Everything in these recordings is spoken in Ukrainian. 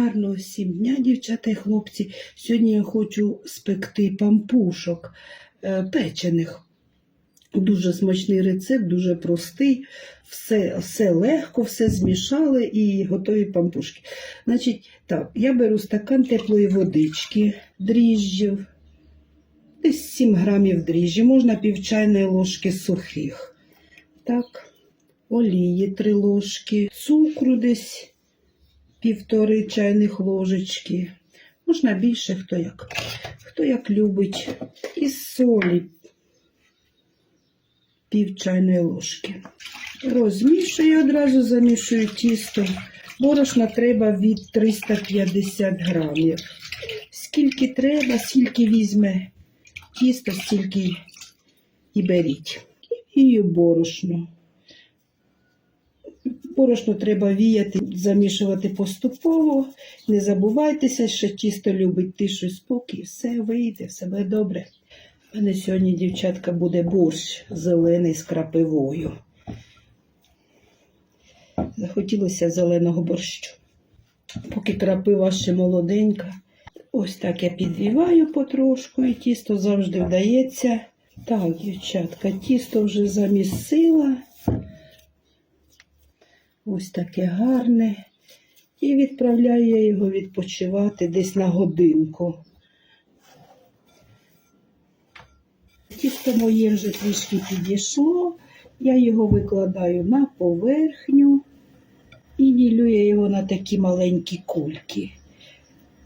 Гарного всім дня, дівчата і хлопці. Сьогодні я хочу спекти пампушок е, печених. Дуже смачний рецепт, дуже простий. Все, все легко, все змішали і готові пампушки. Значить, так, я беру стакан теплої водички, дріжджів, десь 7 грамів дріжджі, можна пів чайної ложки сухих. Так, олії 3 ложки, цукру десь півтори чайних ложечки. Можна більше, хто як. Хто як любить. І солі пів чайної ложки. Розмішую одразу замішую тісто. Борошна треба від 350 грамів. Скільки треба, скільки візьме тісто, стільки і беріть. І борошно. Борошно треба віяти, замішувати поступово. Не забувайтеся, що тісто любить тишу і спокій. Все вийде, все буде добре. У мене сьогодні, дівчатка, буде борщ зелений з крапивою. Захотілося зеленого борщу. Поки крапива ще молоденька. Ось так я підвіваю потрошку, і тісто завжди вдається. Так, дівчатка, тісто вже замісила. Ось таке гарне. І відправляю я його відпочивати десь на годинку. Тісто моє вже трішки підійшло. Я його викладаю на поверхню і ділю я його на такі маленькі кульки,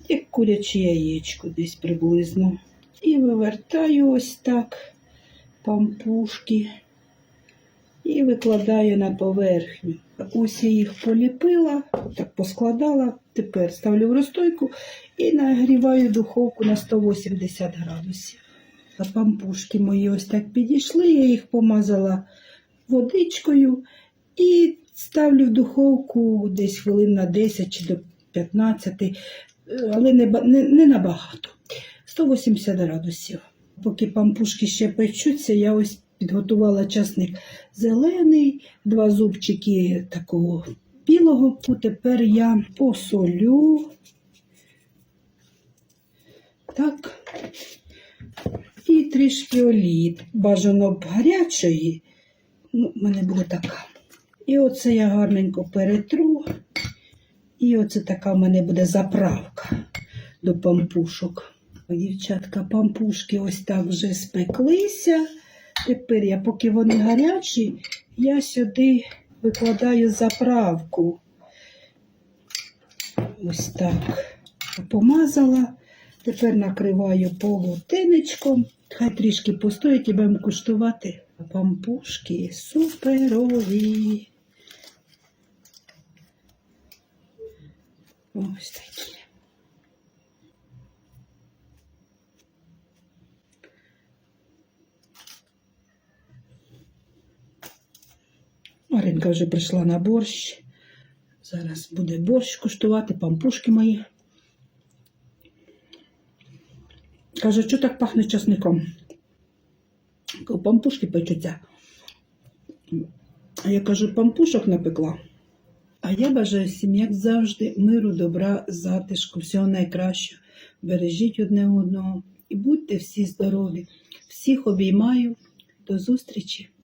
як куряче яєчко десь приблизно. І вивертаю ось так пампушки і викладаю на поверхню. Ось я їх поліпила, так поскладала. Тепер ставлю в розстойку і нагріваю духовку на 180 градусів. А пампушки мої ось так підійшли, я їх помазала водичкою і ставлю в духовку десь хвилин на 10 чи до 15, е, але не, не, не набагато. 180 градусів. Поки пампушки ще печуться, я ось підготувала часник зелений, два зубчики такого білого. Тепер я посолю. Так. І трішки олії. Бажано б гарячої. Ну, в мене буде така. І оце я гарненько перетру. І оце така в мене буде заправка до пампушок. Дівчатка, пампушки ось так вже спеклися. Тепер я, поки вони гарячі, я сюди викладаю заправку. Ось так. Помазала. Тепер накриваю полотенечком. Хай трішки постоять і будемо куштувати. Пампушки суперові. Ось такі. Маринка вже прийшла на борщ. Зараз буде борщ куштувати, пампушки мої. Каже, що так пахне часником? Пампушки печуться. А я кажу, пампушок напекла. А я бажаю всім, як завжди, миру, добра, затишку, всього найкращого. Бережіть одне одного і будьте всі здорові. Всіх обіймаю. До зустрічі!